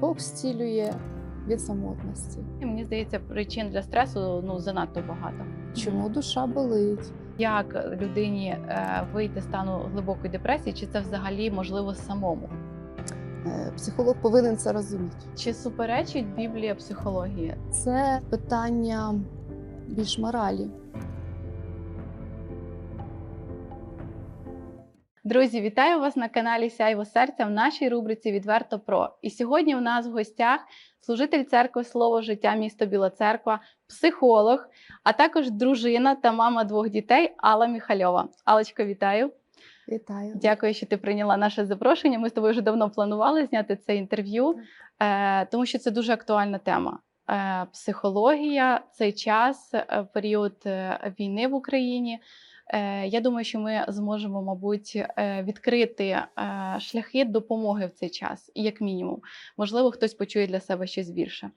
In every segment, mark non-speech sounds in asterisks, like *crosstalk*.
Бог зцілює від самотності. І мені здається, причин для стресу ну занадто багато. Чому душа болить? Як людині е, вийти з стану глибокої депресії, чи це взагалі можливо самому? Е, Психолог повинен це розуміти. Чи суперечить Біблія психології? Це питання більш моралі. Друзі, вітаю вас на каналі Сяйво серця в нашій рубриці Відверто про. І сьогодні у нас в гостях служитель церкви Слово життя місто Біла Церква, психолог, а також дружина та мама двох дітей Алла Міхальова. Алочко, вітаю! Вітаю. Дякую, що ти прийняла наше запрошення. Ми з тобою вже давно планували зняти це інтерв'ю, е, тому що це дуже актуальна тема. Е, Психологія, цей час, е, період війни в Україні. Е, Я думаю, що ми зможемо, мабуть, е, відкрити е, шляхи допомоги в цей час, як мінімум. Можливо, хтось почує для себе щось більше.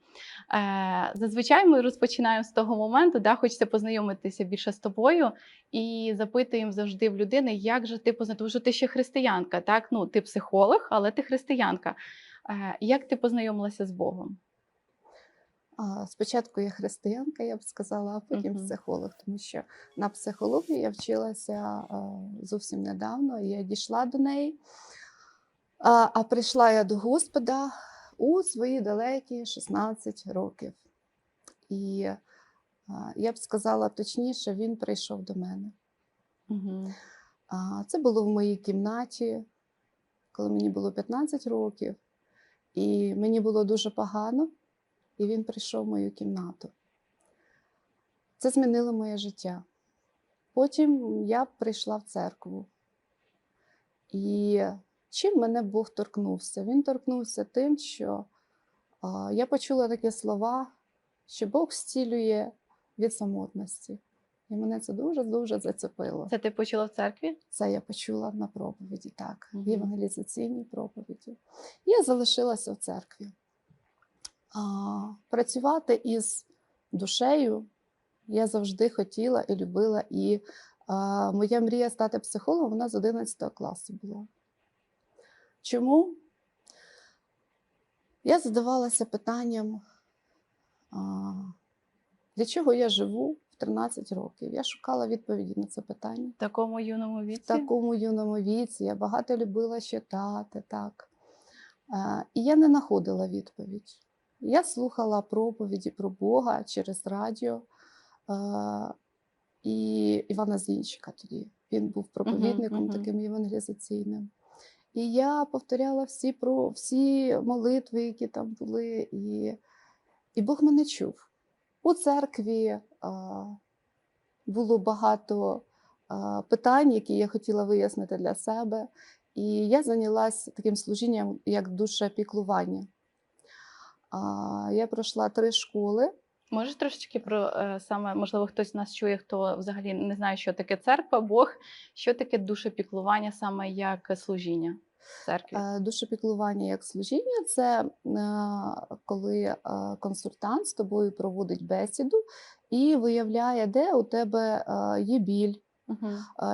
Зазвичай ми розпочинаємо з того моменту, да, хочеться познайомитися більше з тобою і запитуємо завжди в людини, як же ти тому що ти ще християнка, так? Ну, ти психолог, але ти християнка. Як ти познайомилася з Богом? Спочатку я християнка, я б сказала, а потім психолог, тому що на психології я вчилася зовсім недавно, я дійшла до неї. А, а прийшла я до Господа у свої далекі 16 років. І я б сказала точніше, він прийшов до мене. Угу. А, Це було в моїй кімнаті, коли мені було 15 років, і мені було дуже погано, і він прийшов в мою кімнату. Це змінило моє життя. Потім я прийшла в церкву. І чим мене Бог торкнувся? Він торкнувся тим, що я почула такі слова, що Бог зцілює від самотності. І мене це дуже-дуже зацепило. Це ти почула в церкві? Це я почула на проповіді, так, в євангелізаційній проповіді. Я залишилася в церкві. А, працювати із душею я завжди хотіла і любила. І а, моя мрія стати психологом вона з 11 класу була. Чому? Я задавалася питанням, а, для чого я живу в 13 років. Я шукала відповіді на це питання В такому юному віці? в такому юному віці. Я багато любила читати, так. Е, І я не знаходила відповідь. Я слухала проповіді про Бога через радіо е, і Івана Зінчика тоді. Він був проповідником мгм. таким євангелізаційним. І я повторяла всі, про, всі молитви, які там були, і, і Бог мене чув. У церкві а, було багато а, питань, які я хотіла вияснити для себе. І я зайнялася таким служінням, як душепіклування. А, Я пройшла три школи. Можеш трошечки про е, саме, можливо, хтось нас чує, хто взагалі не знає, що таке церква, Бог, що таке душепіклування саме як служіння церкві? Е, Душепіклування як служіння це е, коли консультант з тобою проводить бесіду і виявляє, де у тебе є біль, Угу.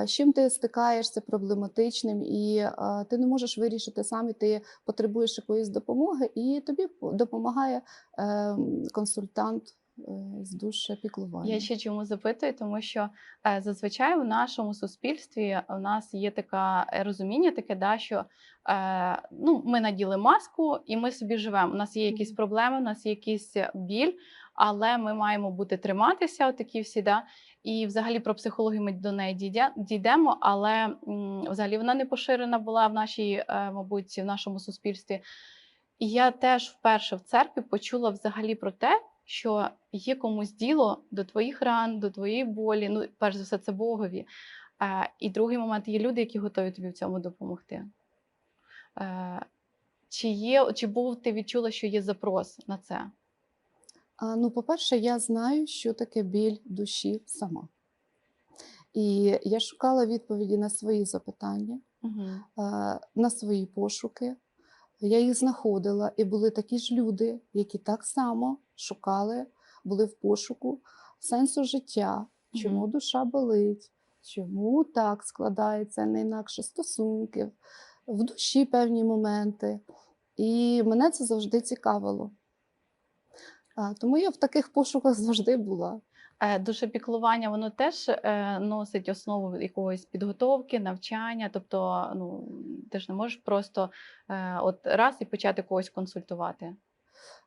з чим ти стикаєшся проблематичним, і ти не можеш вирішити сам, і ти потребуєш якоїсь допомоги, і тобі допомагає е, консультант е, з душепіклування. Я ще чому запитую, тому що е, зазвичай в нашому суспільстві у нас є таке розуміння, таке, да, що е, ну, ми наділи маску і ми собі живемо. У нас є якісь проблеми, у нас є якийсь біль, але ми маємо бути триматися, отакі всі. Да? І взагалі про психологію ми до неї дійдемо, але взагалі вона не поширена була в нашій, е, мабуть, в нашому суспільстві. І я теж вперше в церкві почула взагалі про те, що є комусь діло до твоїх ран, до твоєї болі. Ну, перш за все, це Богові. Е, і другий момент є люди, які готові тобі в цьому допомогти. Е, чи є, чи був ти відчула, що є запрос на це? Ну, по-перше, я знаю, що таке біль душі сама. І я шукала відповіді на свої запитання, Угу. на свої пошуки. Я їх знаходила, і були такі ж люди, які так само шукали, були в пошуку сенсу життя, чому Мгм. душа болить, чому так складається, не інакше стосунки, в душі певні моменти. І мене це завжди цікавило. А, Тому я в таких пошуках завжди була. Е, Душепіклування воно теж е, носить основу якоїсь підготовки, навчання. Тобто, ну ти ж не можеш просто е, от раз і почати когось консультувати.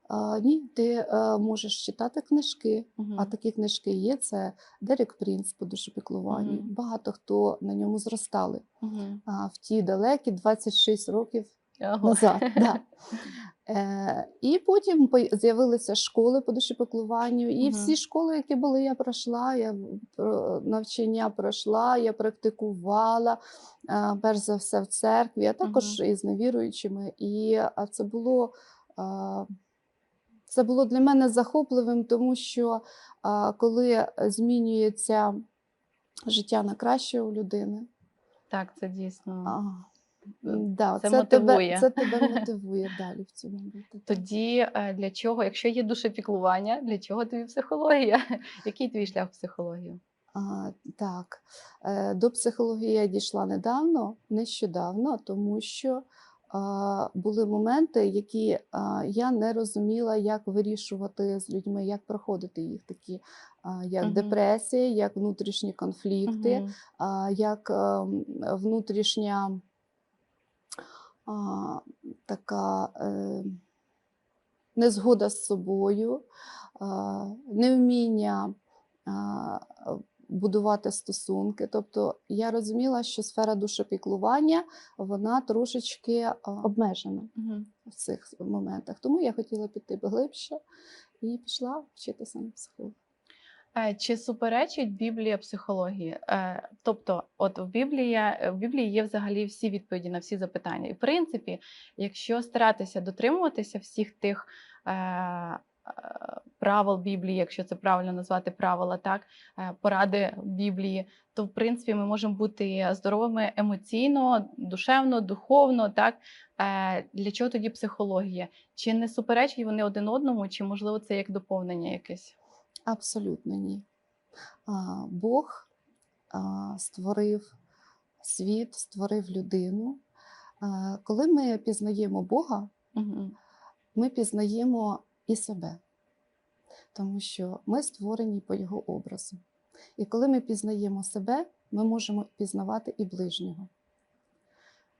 А, ні, ти е, можеш читати книжки, Мгм. а такі книжки є. Це Дерек Принц по душепіклуванню. Мгм. Багато хто на ньому зростали Мгм. а, в ті далекі 26 років Ого. назад. Да. *laughs* Е, і потім з'явилися школи по душепіклуванню. І Мгм. всі школи, які були, я пройшла, я навчання пройшла, я практикувала, е, перш за все в церкві, а також із невіруючими. І це було. е, Це було для мене захопливим, тому що а, коли змінюється життя на краще у людини, Так, це дійсно. Е, да, це це, мотивує. тебе, це тебе *laughs* мотивує далі в цьому Тоді е, для чого, якщо є душепіклування, для чого тобі психологія? *laughs* Який твій шлях в психологію? А, так, е, до психології я дійшла недавно, нещодавно, тому що а, були моменти, які а, я не розуміла, як вирішувати з людьми, як проходити їх такі, а, як Мгм. депресія, як внутрішні конфлікти. А, як ем, внутрішня а, така е, незгода з собою, а, невміння а, будувати стосунки. Тобто я розуміла, що сфера душопіклування вона трошечки а, обмежена Мгм. в цих моментах. Тому я хотіла піти глибше і пішла вчитися на психолога. Е, Чи суперечить Біблія психології? Е, Тобто, от в Біблії, в Біблії є взагалі всі відповіді на всі запитання. І в принципі, якщо старатися дотримуватися всіх тих е, е, правил Біблії, якщо це правильно назвати правила, так е, поради Біблії, то в принципі ми можемо бути здоровими емоційно, душевно, духовно. Так Е, для чого тоді психологія? Чи не суперечать вони один одному, чи можливо це як доповнення якесь? Абсолютно ні. Бог створив світ, створив людину. Коли ми пізнаємо Бога, Угу. ми пізнаємо і себе, тому що ми створені по Його образу. І коли ми пізнаємо себе, ми можемо пізнавати і ближнього.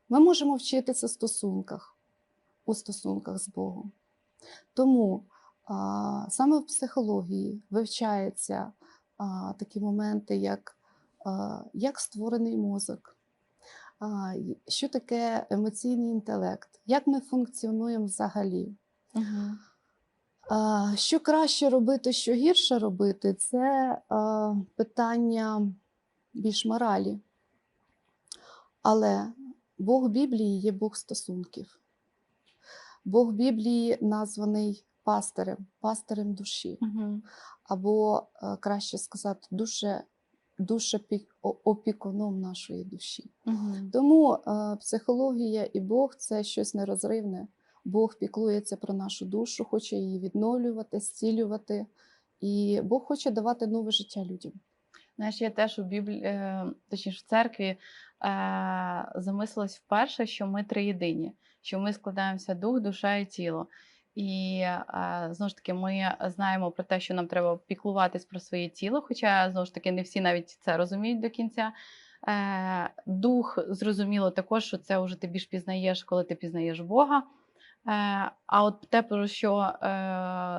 Ми можемо вчитися в стосунках, у стосунках з Богом. Тому саме в психології вивчаються такі моменти, як, як створений мозок, що таке емоційний інтелект, як ми функціонуємо взагалі. Угу. Що краще робити, що гірше робити, це питання більш моралі. Але Бог Біблії є Бог стосунків. Бог Біблії названий пастирем, пастирем душі, Угу. або, е, краще сказати, душе, душепі- опікуном нашої душі. Угу. Тому е, психологія і Бог це щось нерозривне. Бог піклується про нашу душу, хоче її відновлювати, зцілювати. І Бог хоче давати нове життя людям. Знаєш, я теж у Біблії, е, точніше в церкві замислилась вперше, що ми триєдині, що ми складаємося дух, душа і тіло. І е, знову ж таки, ми знаємо про те, що нам треба піклуватись про своє тіло, хоча знову ж таки не всі навіть це розуміють до кінця. Е, дух зрозуміло також, що це вже ти більш пізнаєш, коли ти пізнаєш Бога. Е, а от те, про що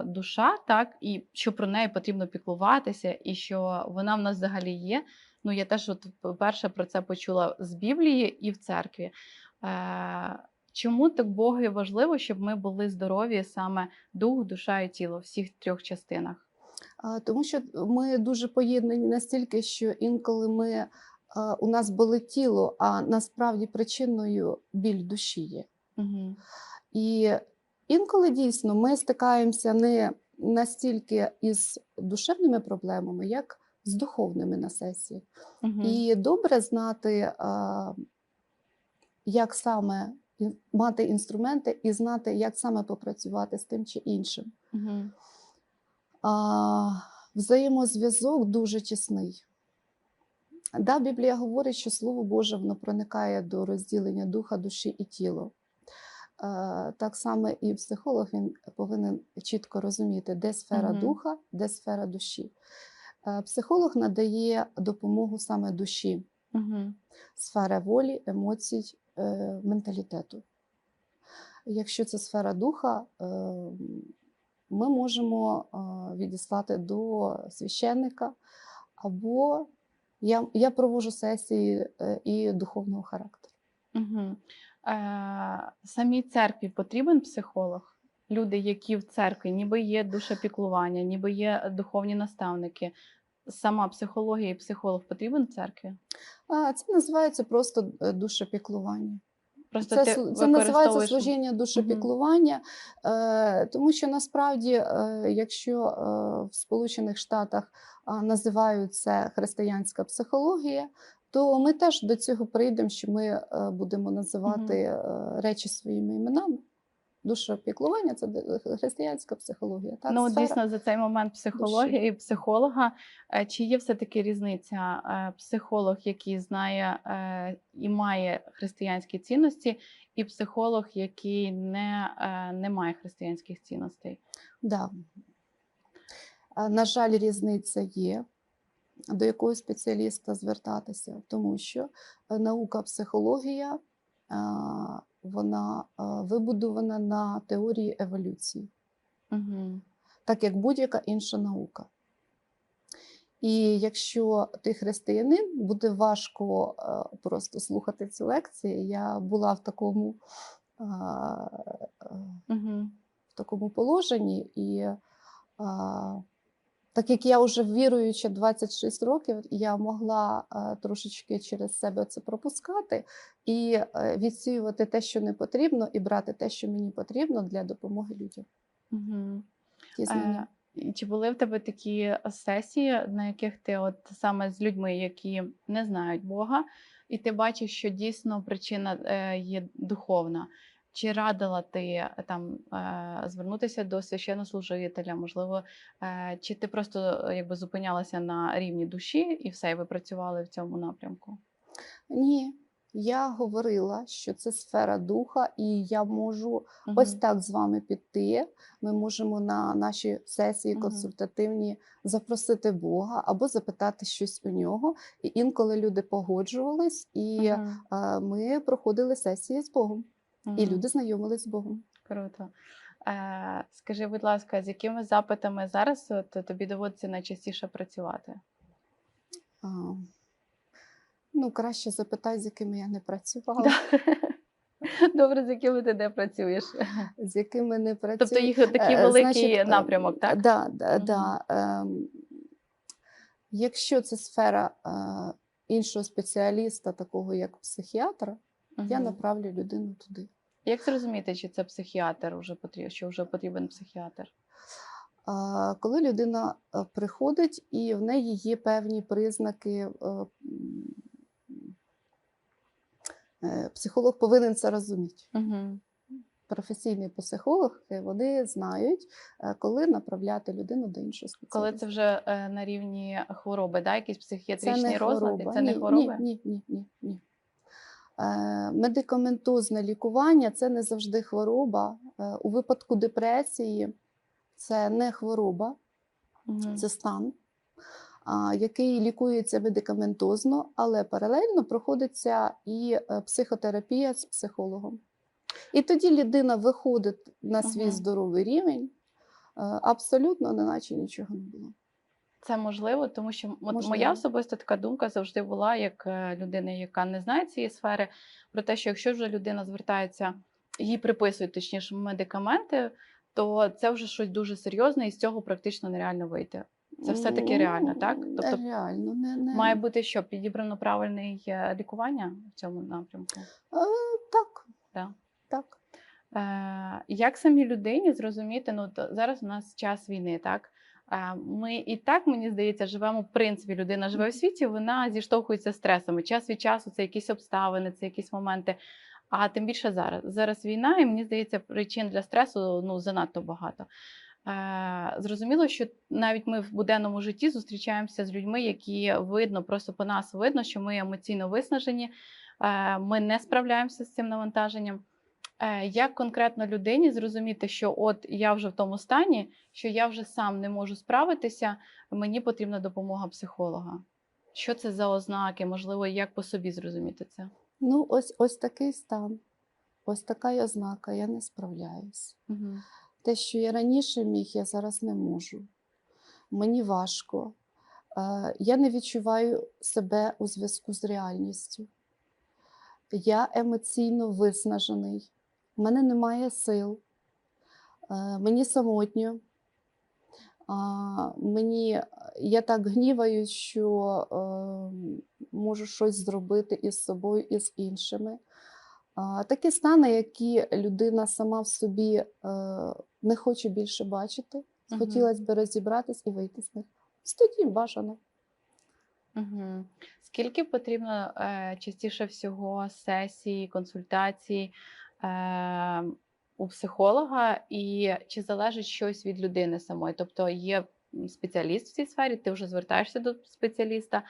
душа, так, і що про неї потрібно піклуватися, і що вона в нас взагалі є. Ну, я теж от вперше про це почула з Біблії і в церкві. Е, чому так Богові важливо, щоб ми були здорові саме дух, душа і тіло в всіх трьох частинах? Тому що ми дуже поєднані настільки, що інколи ми, е, у нас болить тіло, а насправді причиною біль душі є. Угу. І інколи дійсно ми стикаємося не настільки із душевними проблемами, як з духовними на сесії. Угу. І добре знати, як саме мати інструменти і знати, як саме попрацювати з тим чи іншим. Угу. А, Взаємозв'язок дуже тісний. Да, Біблія говорить, що Слово Боже воно проникає до розділення духа, душі і тіла. так само і психолог він повинен чітко розуміти, де сфера Мгм. духа, де сфера душі. Е, Психолог надає допомогу саме душі, Угу. сфера волі, емоцій, е, менталітету. Якщо це сфера духа, е, ми можемо е, відіслати до священника, або я, я проводжу сесії е, і духовного характеру. Угу. Е, самій церкві потрібен психолог? Люди, які в церкві, ніби є душепіклування, ніби є духовні наставники. Сама психологія і психолог потрібен в церкві? А, Це називається просто е, душепіклування. Просто Це, ти це називається служіння душепіклування, е, тому що насправді, е, якщо е, в Сполучених Штатах а, називають це християнська психологія, то ми теж до цього прийдемо, що ми е, будемо називати е, речі своїми іменами. Душепіклування це християнська психологія. Так, Ну, сфера. дійсно, за цей момент психології і психолога. Е, Чи є все-таки різниця? е, Психолог, який знає е, і має християнські цінності, і психолог, який не, е, не має християнських цінностей? Да. На жаль, різниця є. До якого спеціаліста звертатися, тому що е, наука психологія вона а, вибудована на теорії еволюції, Угу. так як будь-яка інша наука. І якщо ти християнин, буде важко е, просто слухати ці лекції. Я була в такому, е, Угу. в такому положенні, і так як я вже віруюча 26 років, я могла трошечки через себе це пропускати і е, відсіювати те, що не потрібно, і брати те, що мені потрібно для допомоги людям. Угу. Ті знання. Чи були в тебе такі сесії, на яких ти от саме з людьми, які не знають Бога, і ти бачиш, що дійсно причина е, є духовна? Чи радила ти е, там е, звернутися до священнослужителя? Можливо, е, чи ти просто якби зупинялася на рівні душі і все, і ви працювали в цьому напрямку? Ні, я говорила, що це сфера духа, і я можу Мгм. ось так з вами піти. Ми можемо на наші сесії консультативні запросити Бога або запитати щось у нього. І інколи люди погоджувались, і е, ми проходили сесії з Богом, і люди знайомились з Богом. Круто. Е, скажи, будь ласка, з якими запитами зараз от, тобі доводиться найчастіше працювати? А, ну, краще запитай, з якими я не працювала, *laughs* Добре, з якими ти де працюєш? з якими не працюю. Тобто їх такий Е, великий значить, е, напрямок, так? Да, да, Мгм. да. Ем, якщо це сфера е, іншого спеціаліста, такого як психіатра, я направлю людину туди. Як зрозуміти, чи це психіатр вже потрібен, що вже потрібен психіатр? Коли людина е, приходить і в неї є певні признаки, е, е, психолог повинен це розуміти. Угу. Професійний психолог вони знають, коли направляти людину до іншого спеціаліста. Коли це вже на рівні хвороби, да? якісь психіатричні розлади? хвороба. Це не хвороби? Ні, ні, ні, ні. Е, медикаментозне лікування це не завжди хвороба. Е, у випадку депресії це не хвороба, Мгм. це стан, який лікується медикаментозно, але паралельно проходиться і е, психотерапія з психологом. І тоді людина виходить на свій Мгм. здоровий рівень, е, абсолютно, неначе нічого не було. Це можливо, тому що от моя особиста така думка завжди була, як е, людини, яка не знає цієї сфери, про те, що якщо вже людина звертається, їй приписують точніше медикаменти, то це вже щось дуже серйозне, і з цього практично нереально вийти. Це все-таки реально, так? Ну, Тобто реально, не, не... Має бути що підібрано правильне лікування в цьому напрямку. Е, так, Да. так. Е, як самій людині зрозуміти, ну то зараз у нас час війни, так? Е, Ми і так, мені здається, живемо в принципі. Людина живе в світі, вона зіштовхується з стресами. Час від часу це якісь обставини, це якісь моменти. А тим більше зараз. Зараз війна, і мені здається, причин для стресу ну занадто багато. Е, Зрозуміло, що навіть ми в буденному житті зустрічаємося з людьми, які видно, просто по нас видно, що ми емоційно виснажені, е, ми не справляємося з цим навантаженням. Е, Як конкретно людині зрозуміти, що от я вже в тому стані, що я вже сам не можу справитися, мені потрібна допомога психолога? Що це за ознаки? Можливо, як по собі зрозуміти це? Ну, ось, ось такий стан, ось така й ознака, я не справляюсь. Угу. Те, що я раніше міг, я зараз не можу. Мені важко. Е, Я не відчуваю себе у зв'язку з реальністю. Я емоційно виснажений. У мене немає сил. Е, Мені самотньо. Мені я так гніваюсь, що е, можу щось зробити із собою і з іншими. Такі стани, які людина сама в собі е, не хоче більше бачити, хотілося б розібратись і вийти з них. Тоді бажано. Угу. Скільки потрібно е, частіше всього сесій, консультацій е, у психолога, і чи залежить щось від людини самої? Тобто є спеціаліст в цій сфері, ти вже звертаєшся до спеціаліста.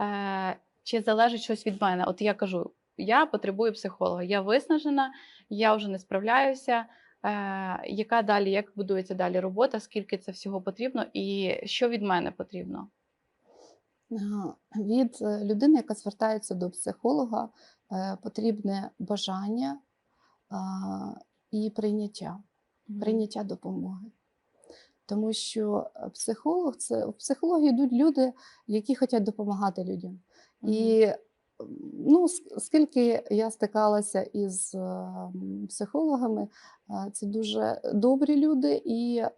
Е, чи залежить щось від мене? От я кажу: я потребую психолога, я виснажена, я вже не справляюся. Е, яка далі, як будується далі робота, скільки це всього потрібно, і що від мене потрібно? Від людини, яка звертається до психолога, потрібне бажання і прийняття, прийняття допомоги. Тому що е, психолог це в психологію йдуть люди, які хочуть допомагати людям. І ну, скільки я стикалася із е, психологами, е, це дуже добрі люди і е,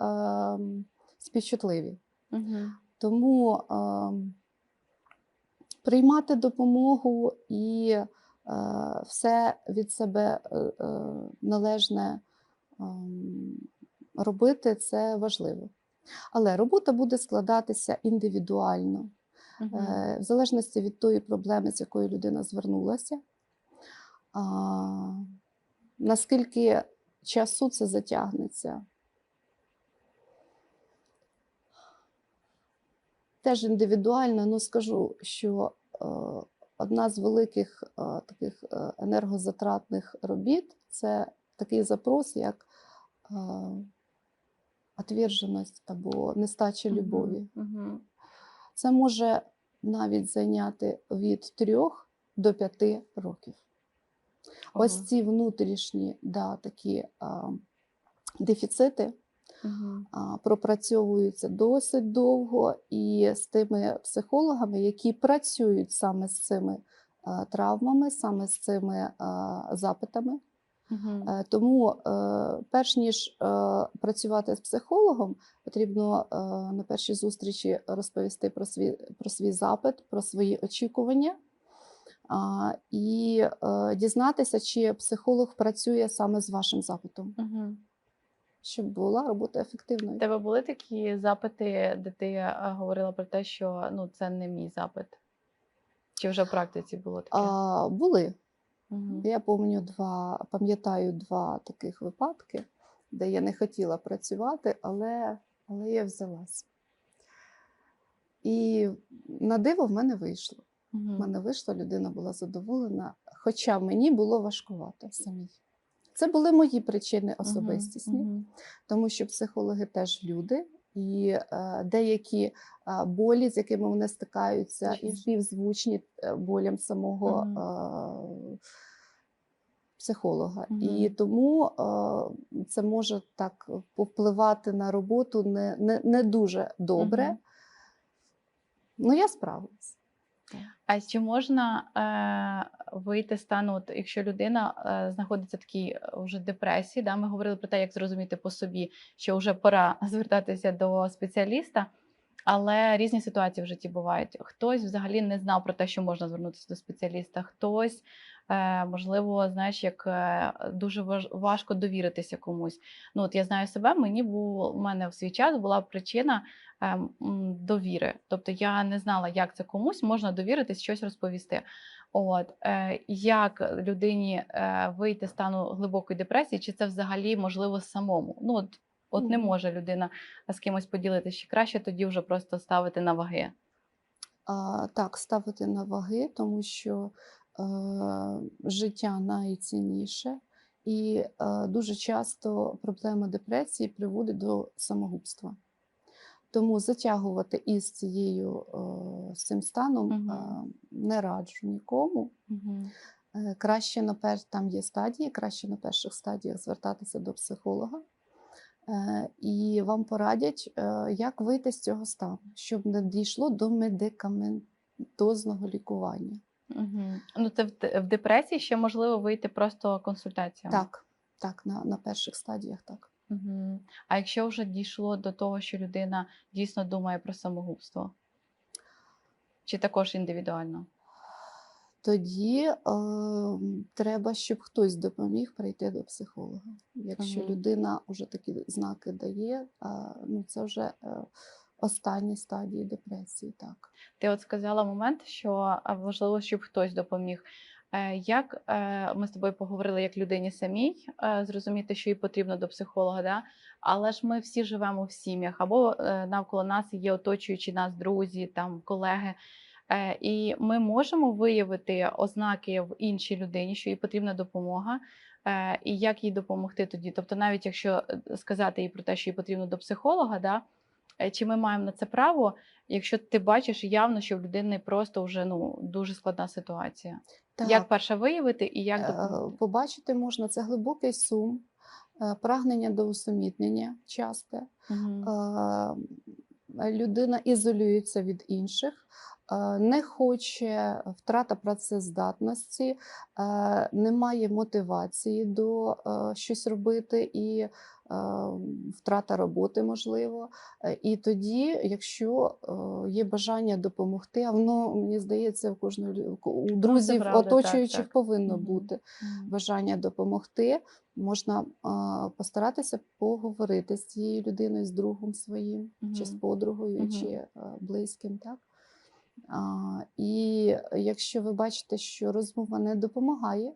співчутливі. Тому е, приймати допомогу і все від себе е, е, належне ем, робити це важливо. Але робота буде складатися індивідуально, е, в залежності від тої проблеми, з якою людина звернулася. А, наскільки часу це затягнеться? Теж індивідуально, ну скажу, що е, одна з великих е, таких е, енергозатратних робіт це такий запрос, як е, отверженість або нестача любові. Це може навіть зайняти від трьох до п'яти років. Ось ці внутрішні да, такі дефіцити А, пропрацьовуються досить довго, і з тими психологами, які працюють саме з цими травмами, саме з цими запитами. Е, Тому, е, перш ніж е, працювати з психологом, потрібно на першій зустрічі розповісти про свій, про свій запит, про свої очікування. І дізнатися, чи психолог працює саме з вашим запитом, Мгм. Щоб була робота У ефективною. тебе були такі запити, де ти говорила про те, що ну це не мій запит? Чи вже в практиці було таке? А, були. Мгм. Я пам'ятаю два, пам'ятаю два таких випадки, де я не хотіла працювати, але, але я взялась. І на диво в мене вийшло. В мене вийшло, людина була задоволена, хоча мені було важкувато самій. Це були мої причини особистісні, Мгм. тому що психологи теж люди, і е, деякі е, болі, з якими вони стикаються, і співзвучні е, болям самого Мгм. е, психолога. Мгм. І тому е, це може так повпливати на роботу не, не, не дуже добре. Мгм. Ну, я справилась. А чи можна е, вийти з стану, от, якщо людина е, знаходиться в такій е, вже депресії, да, ми говорили про те, як зрозуміти по собі, що вже пора *laughs* звертатися до спеціаліста, але різні ситуації в житті бувають. Хтось взагалі не знав про те, що можна звернутися до спеціаліста, хтось, можливо, знаєш, як е, дуже важко довіритися комусь. Ну, от я знаю себе, мені був, у мене в свій час була причина ем, довіри. Тобто я не знала, як це комусь можна довіритись, щось розповісти. От е, як людині е, вийти з стану глибокої депресії, чи це взагалі можливо самому? Ну от, от не може людина з кимось поділитися, чи краще тоді вже просто ставити на ваги. А, так, ставити на ваги, тому що е, життя найцінніше, і дуже часто проблема депресії приводить до самогубства. Тому затягувати із цією з цим станом е, не раджу нікому. Е, Краще на пер... там є стадії, краще на перших стадіях звертатися до психолога. Е, І вам порадять, е, як вийти з цього стану, щоб не дійшло до медикаментозного лікування. Мгм. Ну, це в, депресії ще можливо вийти просто консультаціями. Так, так, на, на перших стадіях так. Угу. А якщо вже дійшло до того, що людина дійсно думає про самогубство? Чи також індивідуально? Тоді е, треба, щоб хтось допоміг прийти до психолога. Якщо Мгм. людина вже такі знаки дає, е, ну це вже е, останні стадії депресії. Так. Ти от сказала момент, що важливо, щоб хтось допоміг. Е, Як е, ми з тобою поговорили, як людині самій е, зрозуміти, що їй потрібно до психолога, да? але ж ми всі живемо в сім'ях, або навколо нас є оточуючі нас друзі, там колеги. І ми можемо виявити ознаки в іншій людині, що їй потрібна допомога, і як їй допомогти тоді. Тобто, навіть якщо сказати їй про те, що їй потрібно до психолога, да? Е, чи ми маємо на це право, якщо ти бачиш явно, що в людини просто вже ну дуже складна ситуація. Так. Як перше виявити і як Е, допомогти? Побачити можна це глибокий сум, е, прагнення до усамітнення часте. Е, Людина ізолюється від інших, не хоче втрата працездатності, немає мотивації до щось робити і втрата роботи можливо. Е, І тоді, якщо е, є бажання допомогти, а воно мені здається, в кожної у друзів, правда, оточуючих так. повинно Мгм. бути бажання допомогти, можна постаратися поговорити з цією людиною, з другом своїм, чи з подругою, Мгм. чи близьким. Так? А, і якщо ви бачите, що розмова не допомагає,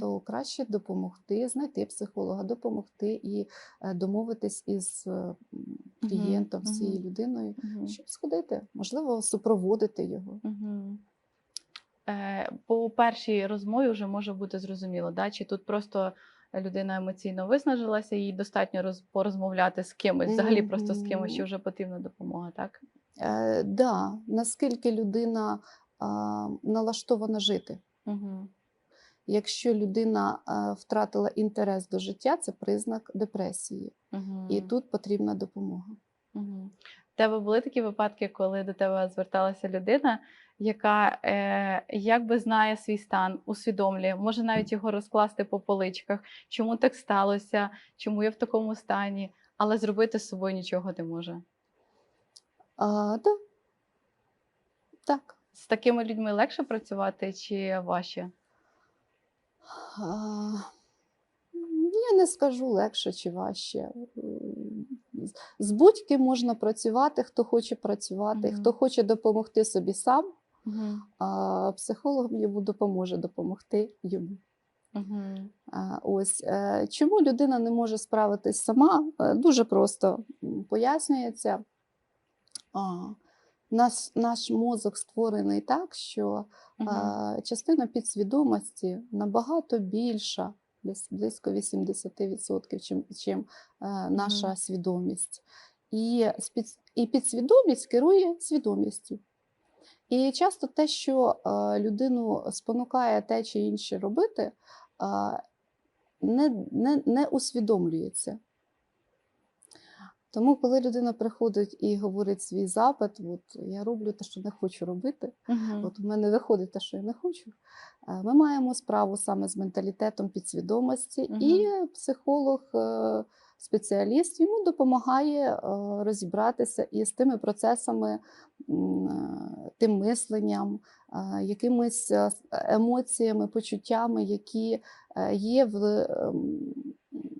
То краще допомогти, знайти психолога, допомогти і е, домовитись із е, клієнтом, з цією людиною, Мгм. щоб сходити, можливо, супроводити його. Мгм. Е, По першій розмові вже може бути зрозуміло, да? чи тут просто людина емоційно виснажилася, їй достатньо роз, порозмовляти з кимось, взагалі просто з кимось, чи вже потрібна допомога, так? Е, да, наскільки людина а, налаштована жити. Угу. Якщо людина втратила інтерес до життя, це признак депресії, Угу. і тут потрібна допомога. Угу. У тебе були такі випадки, коли до тебе зверталася людина, яка е, якби знає свій стан, усвідомлює, може навіть його розкласти по поличках, чому так сталося, чому я в такому стані, але зробити з собою нічого не може. А, да. Так. З такими людьми легше працювати чи важче? Я не скажу легше чи важче. З- будь-ким можна працювати, хто хоче працювати, Мгм. хто хоче допомогти собі сам, Угу. а психолог йому допоможе допомогти йому. Угу. Ось е, чому людина не може справитись сама? Е, Дуже просто пояснюється. А, Наш, наш мозок створений так, що а, частина підсвідомості набагато більша, десь близько 80%, чим, чим е, наша Мгм. свідомість. І, і підсвідомість керує свідомістю. І часто те, що е, людину спонукає те чи інше робити, а, не, не, не усвідомлюється. Тому, коли людина приходить і говорить свій запит, от я роблю те, що не хочу робити, Угу. от у мене виходить те, що я не хочу. е, Ми маємо справу саме з менталітетом підсвідомості, і психолог, е, спеціаліст йому допомагає е, розібратися із тими процесами, тим мисленням, якимись емоціями, почуттями, які є в, ем,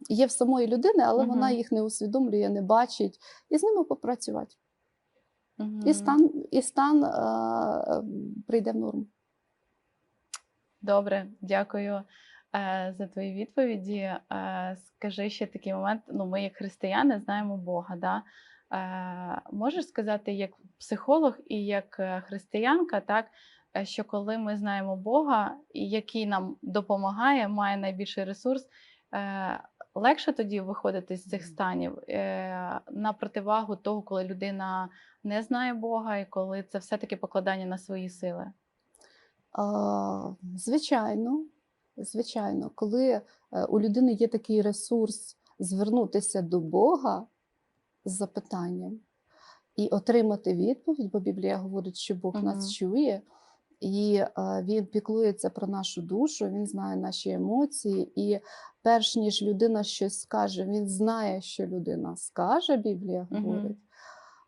є в самої людини, але вона їх не усвідомлює, не бачить, і з ними попрацювати. І стан, і стан е, прийде в норму. Добре, дякую е, за твої відповіді. Е, скажи ще такий момент: ну, ми, як християни, знаємо Бога. Да? Е, можеш сказати, як психолог і як християнка, так, що коли ми знаємо Бога, який нам допомагає, має найбільший ресурс, легше тоді виходити з цих станів е, на противагу того, коли людина не знає Бога, і коли це все-таки покладання на свої сили. Звичайно, звичайно, коли е, у людини є такий ресурс звернутися до Бога з запитанням і отримати відповідь, бо Біблія говорить, що Бог Мгм. нас чує, і е, Він піклується про нашу душу, Він знає наші емоції. І перш ніж людина щось скаже, він знає, що людина скаже, Біблія говорить.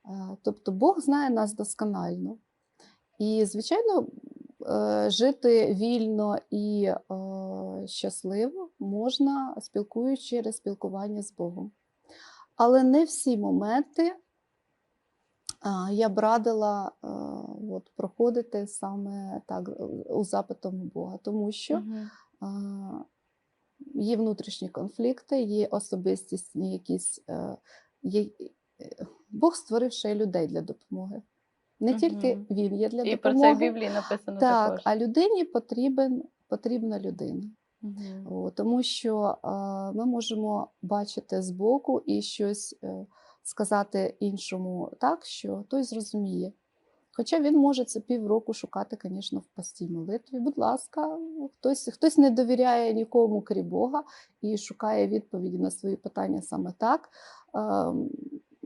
Е, Тобто Бог знає нас досконально. І, звичайно, е, жити вільно і е, щасливо можна, спілкуючись через спілкування з Богом. Але не всі моменти я б радила от, проходити саме так у запитом Бога, тому що Мгм. Є внутрішні конфлікти, є особистісні якісь. е, Є... е, Бог створив ще й людей для допомоги. Не тільки він є для І про це в Біблії написано так, також. а людині потрібен, потрібна людина. Мгм. О, тому що е, ми можемо бачити збоку і щось е, сказати іншому так, що той зрозуміє. Хоча він може це півроку шукати, звісно, в постій молитві. Будь ласка, хтось, хтось не довіряє нікому, крім Бога, і шукає відповіді на свої питання саме так. Ем,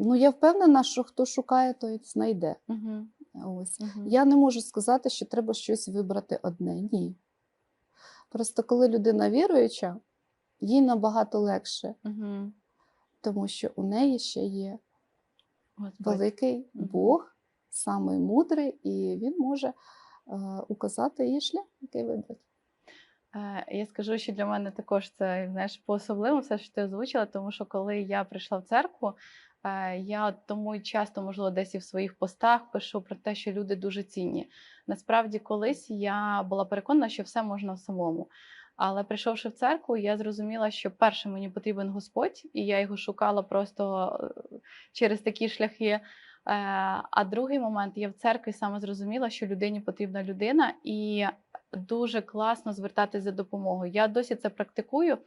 Ну, я впевнена, що хто шукає, той знайде. Мгм. Ось. Мгм. Я не можу сказати, що треба щось вибрати одне. Ні. Просто коли людина віруюча, їй набагато легше, Мгм. тому що у неї ще є Господь. великий. Бог, самий мудрий, і він може е, указати їй шлях, який вибрати. Е, Я скажу, що для мене також це знаєш по-особливому все, що ти озвучила, тому що коли я прийшла в церкву, е, я тому часто, можливо, десь і в своїх постах пишу про те, що люди дуже цінні. Насправді, колись я була переконана, що все можна самому. Але прийшовши в церкву, я зрозуміла, що перше мені потрібен Господь, і я його шукала просто через такі шляхи. Е, А другий момент я в церкві саме зрозуміла, що людині потрібна людина, і дуже класно звертатись за допомогою. Я досі це практикую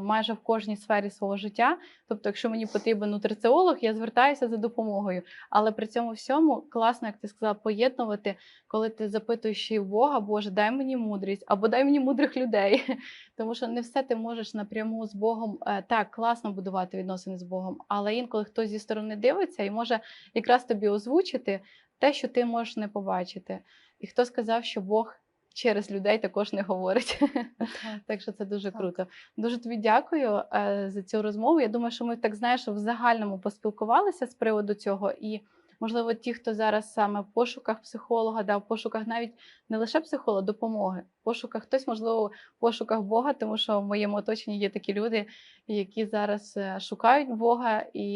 майже в кожній сфері свого життя. Тобто, якщо мені потрібен нутриціолог, я звертаюся за допомогою. Але при цьому всьому класно, як ти сказала, поєднувати, коли ти запитуєш Бога, Боже, дай мені мудрість або дай мені мудрих людей. *laughs* Тому що не все ти можеш напряму з Богом е, так класно будувати відносини з Богом, але інколи хтось зі сторони дивиться і може якраз тобі озвучити те, що ти можеш не побачити. І хто сказав, що Бог через людей також не говорить. *laughs* Так що це дуже круто. Дуже тобі дякую е, за цю розмову. Я думаю, що ми так знаєш в загальному поспілкувалися з приводу цього. І можливо, ті, хто зараз саме в пошуках психолога, да, в пошуках навіть не лише психолога, допомоги. В пошуках хтось, можливо, в пошуках Бога, тому що в моєму оточенні є такі люди, які зараз е, шукають Бога, і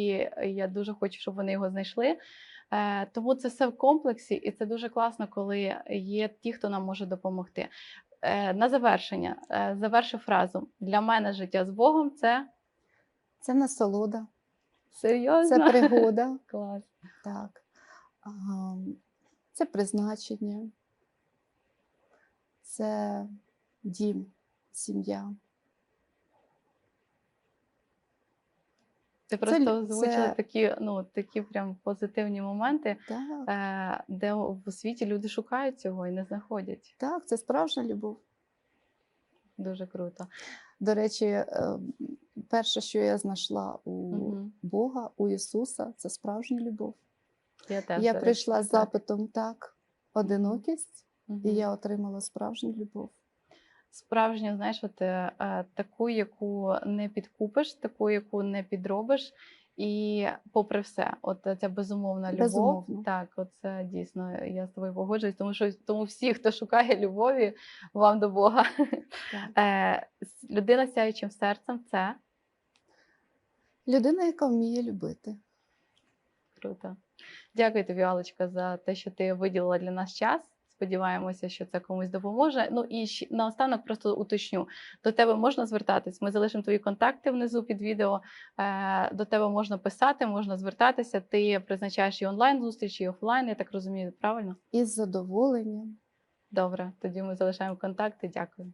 я дуже хочу, щоб вони його знайшли. Е, Тому це все в комплексі, і це дуже класно, коли є ті, хто нам може допомогти. Е, На завершення, е, завершу фразу. Для мене життя з Богом це Це насолода, серйозно. це пригода, *laughs* Клас. так. Це призначення, це дім, сім'я. Ти просто лю- озвучила це- такі, ну, такі прям позитивні моменти, Так, е, де у світі люди шукають цього і не знаходять. так, це справжня любов. Дуже круто. До речі, е, перше, що я знайшла у Мгм. Бога, у Ісуса, це справжня любов. Я теж Я прийшла з запитом так, одинокість, Мгм. і я отримала справжню любов. Справжню, знаєш, от, е, е, таку, яку не підкупиш, таку, яку не підробиш. І попри все, от ця безумовна любов, Безумовно. так, от це дійсно я з тобою погоджуюсь, тому що тому всі, хто шукає любові, вам до Бога. *laughs* Е, людина з сяючим серцем це Людина, яка вміє любити. круто. Дякую тобі, Алочка, за те, що ти виділила для нас час. Сподіваємося, що це комусь допоможе. Ну і наостанок просто уточню: до тебе можна звертатись. Ми залишимо твої контакти внизу під відео. Е, До тебе можна писати, можна звертатися. Ти призначаєш і онлайн зустрічі, і офлайн. Я так розумію, правильно? Із задоволенням Добре, тоді ми залишаємо контакти. Дякую.